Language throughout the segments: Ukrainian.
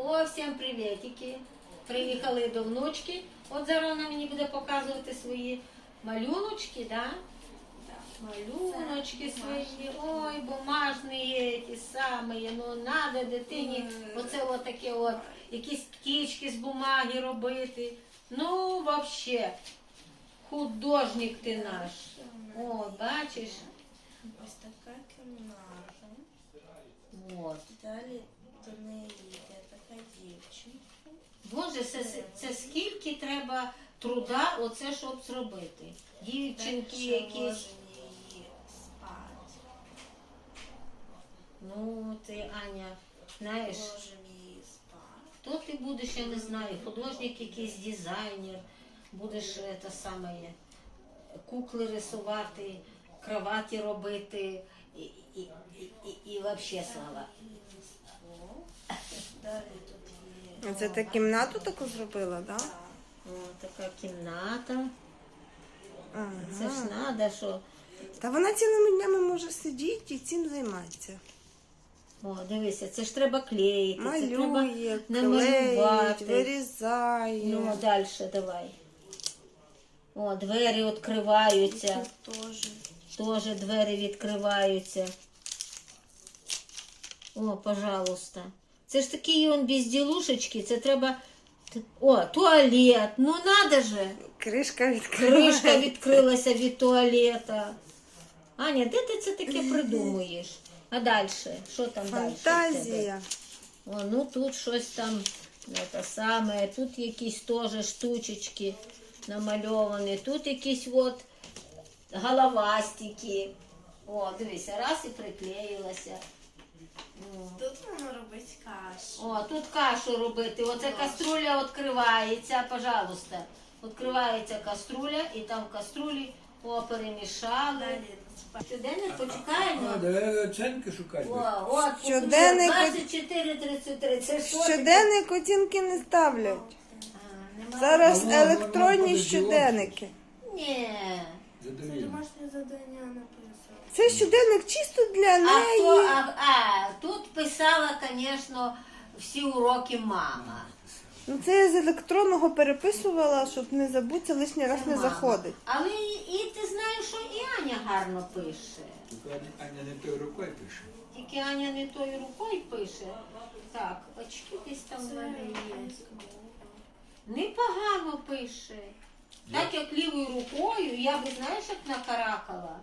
О, всім привітики. Приїхали до внучки. От зараз вона мені буде показувати свої малюночки, да? Малюночки свої, ой, бумажні ті самі, ну надо дитині оце от таке от, якісь птічки з бумаги робити. Ну, вообще, художник ти наш. О, бачиш? Ось така кімната. От. Далі до неї дівчинка. Боже, це, це скільки треба труда оце, щоб зробити. Дівчинки якісь. її спати. Ну, ти, Аня, знаєш, хто ти будеш, я не знаю, художник якийсь дизайнер, будеш е, саме, кукли рисувати, кроваті робити і, і, і, і, і взагалі слава. Тут є. Це ти кімнату таку зробила, так? Да? О, така кімната. Ага. Це ж треба, що. Та вона цілими днями може сидіти і цим займатися. О, дивися, це ж треба клеїти, це треба Малює, намалювати. клеїть, вирізає. Ну, далі давай. О, двері відкриваються. Теж двері відкриваються. О, пожалуйста. Це ж такі он безділушечки, це треба. О, туалет. Ну надо же. Кришка відкриває. Кришка відкрилася від туалета. Аня, де ти це таке придумуєш? А далі? Що там далі? Фантазія. О, ну тут щось там не те саме, тут якісь теж штучечки намальовані, тут якісь от головастики. О, дивися, раз і приклеїлася. Тут вона робить кашу. О, тут кашу робити. Оце каструля відкривається, пожалуйста. Відкривається каструля і там в каструлі о, перемішали. Далі. Щоденник почекаємо. А, давай оценки шукати. О, от, Щоденник- 24-33. Це що? таке? Щоденник оцінки не ставлять. А, нема. Зараз А, ну, електронні ну, щоденники. Ні. Це домашнє завдання написано. Це щоденник чисто для А, хто, неї. а, а, тут писала, звісно, всі уроки мама. Ну це я з електронного переписувала, щоб не забутися, лишній раз не Мама. заходить. Але і, і ти знаєш, що і Аня гарно пише. Тільки Аня не тою рукою пише. Тільки Аня не тою рукою пише. Так, очки десь там в мене є. Непогано пише. Так як лівою рукою, я би знаєш, як накаракала.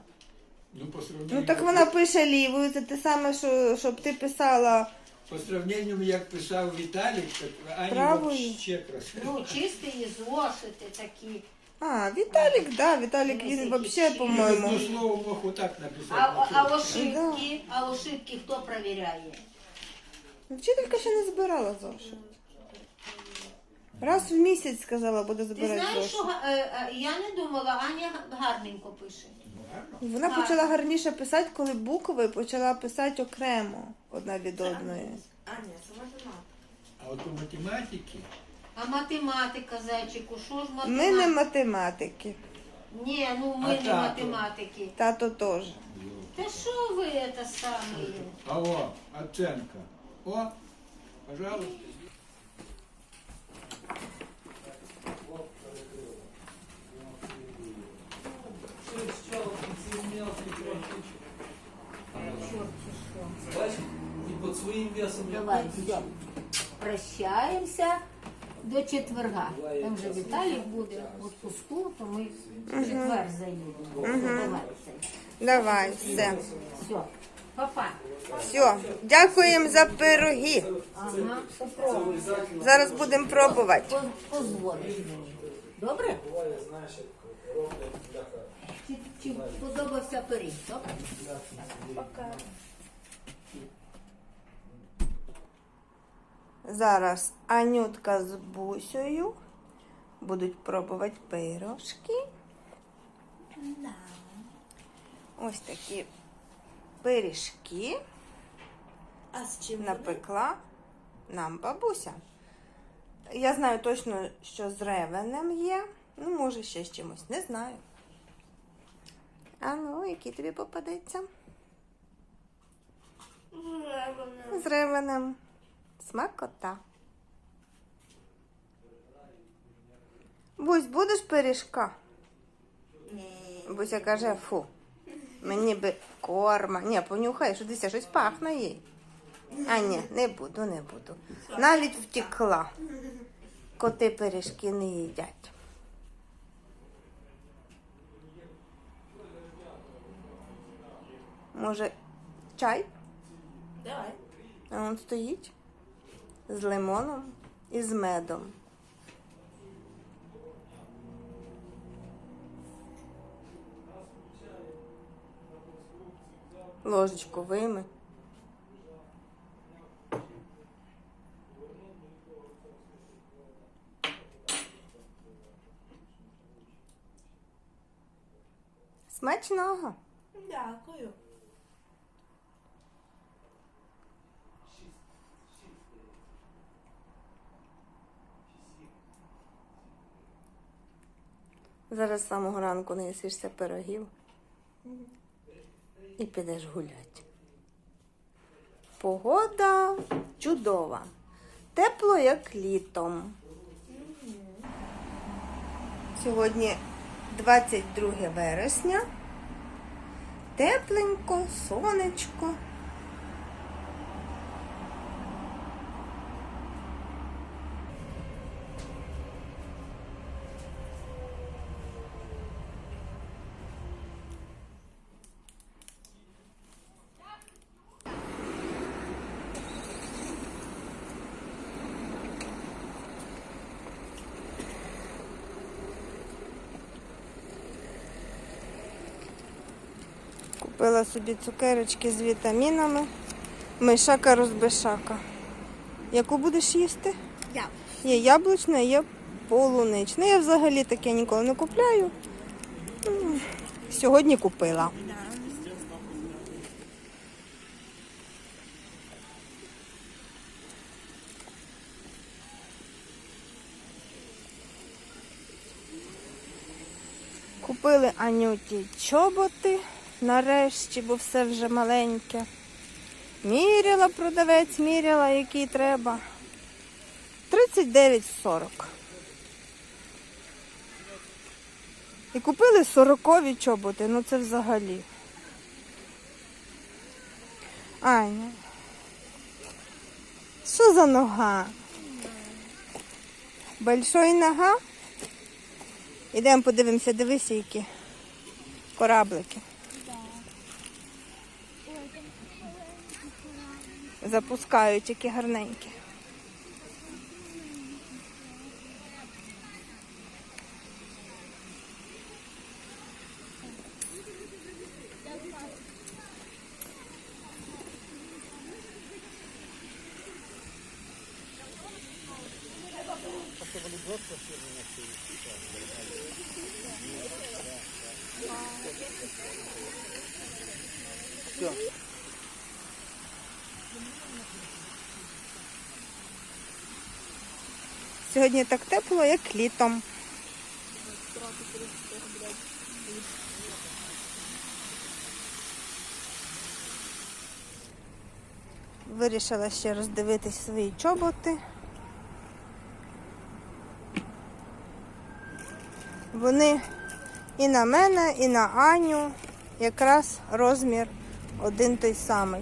Ну, по Ну так вона пише лівою, це те саме, що щоб ти писала. По сравненню, як писав Віталік, так Аня Правою. ще красиво. Ну, чисті зошити такі. А, Віталік, да, Віталік він взагалі, Ну, по-моєму. слово мог отак написати. А, а ошибки, а ошибки хто перевіряє? Вчителька ще не збирала зошит. Раз в місяць сказала, буде Ти збирати знаєш, що га- е, е, я не думала, Аня гарненько пише. Вона Так. почала гарніше писати, коли букви почала писати окремо одна від одної. Аня, це математика. А от у математики, А математика, зайчику, що ж математика? Ми не математики, Ні, ну ми А не тато? математики. тато теж. Та що ви це саме? а о, оценка. О, пожалуйста. Бачиш, і під своїм весом я Давай, все. Прощаємося до четверга. Там же Віталік буде в відпуску, то ми в четвер заїдемо. Давай, все. Давай, все. Все. Папа. Все. Дякуємо за пироги. Ага, попробуй. Зараз будемо пробувати. Поз- Позвониш мені. Добре? Чи, чи подобався пиріг? Добре? Пока. Зараз Анютка з Бусею будуть пробувати пирожки. Да. Ось такі пиріжки А з чим? вони? напекла нам бабуся. Я знаю точно, що з ревенем є. Ну, може, ще з чимось, не знаю. А ну, який тобі попадеться? Вже вони. З ревенем. Смакота. Бусь, будеш пиріжка? Ні. Буся каже, фу. Мені би корма. Ні, понюхай, що дивися, щось пахне їй. А ні, не буду, не буду. Навіть втекла. Коти пиріжки не їдять. Може, чай? Давай. А він стоїть з лимоном і з медом. Ложечку вийми. Смачного. Дякую. Зараз з самого ранку не їсишся пирогів і підеш гуляти. Погода чудова. Тепло, як літом. Сьогодні 22 вересня. Тепленько, сонечко. Купила собі цукерочки з вітамінами. Мишака розбишака. Яку будеш їсти? Я. Є яблучна, є полунична. Я взагалі таке ніколи не купляю. Сьогодні купила. Купили Анюті чоботи нарешті, бо все вже маленьке. Міряла продавець, міряла, який треба. 39,40. І купили 40 чоботи, ну це взагалі. Аня. Що за нога? Большой нога? Ідемо подивимося, дивися, які кораблики. Запускають, які гарненькі. Сьогодні так тепло, як літом. Вирішила ще роздивитись свої чоботи. Вони і на мене, і на Аню якраз розмір один той самий.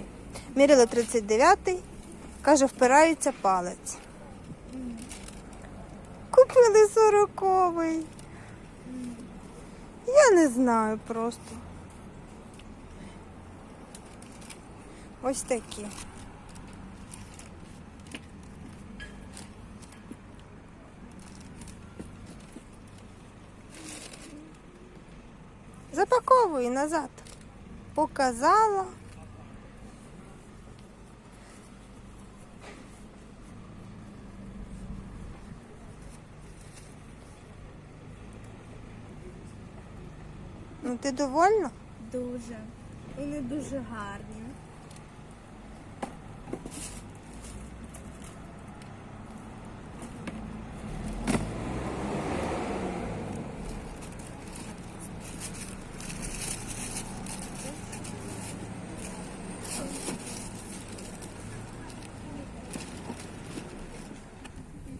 Міряли 39-й, каже, впирається палець. Купили сороковий. Я не знаю просто. Ось такі. Запаковую назад. Показала. Ну ти довольна? Дуже. Вони дуже гарні.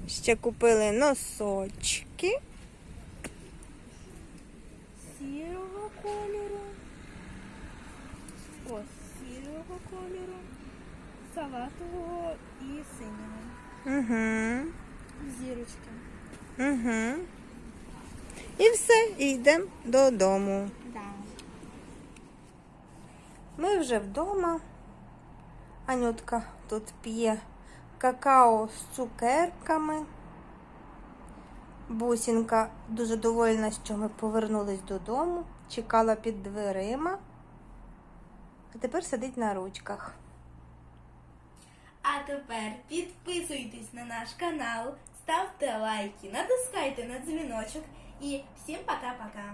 Ще купили носочки. сірого кольору. Ось сірого кольору, салатового і синього. Угу. Зірочки. Угу. І все, і йдемо додому. Да. Ми вже вдома. Анютка тут п'є какао з цукерками. Бусінка дуже довольна, що ми повернулись додому, чекала під дверима, а тепер сидить на ручках. А тепер підписуйтесь на наш канал, ставте лайки, натискайте на дзвіночок і всім пока-пока.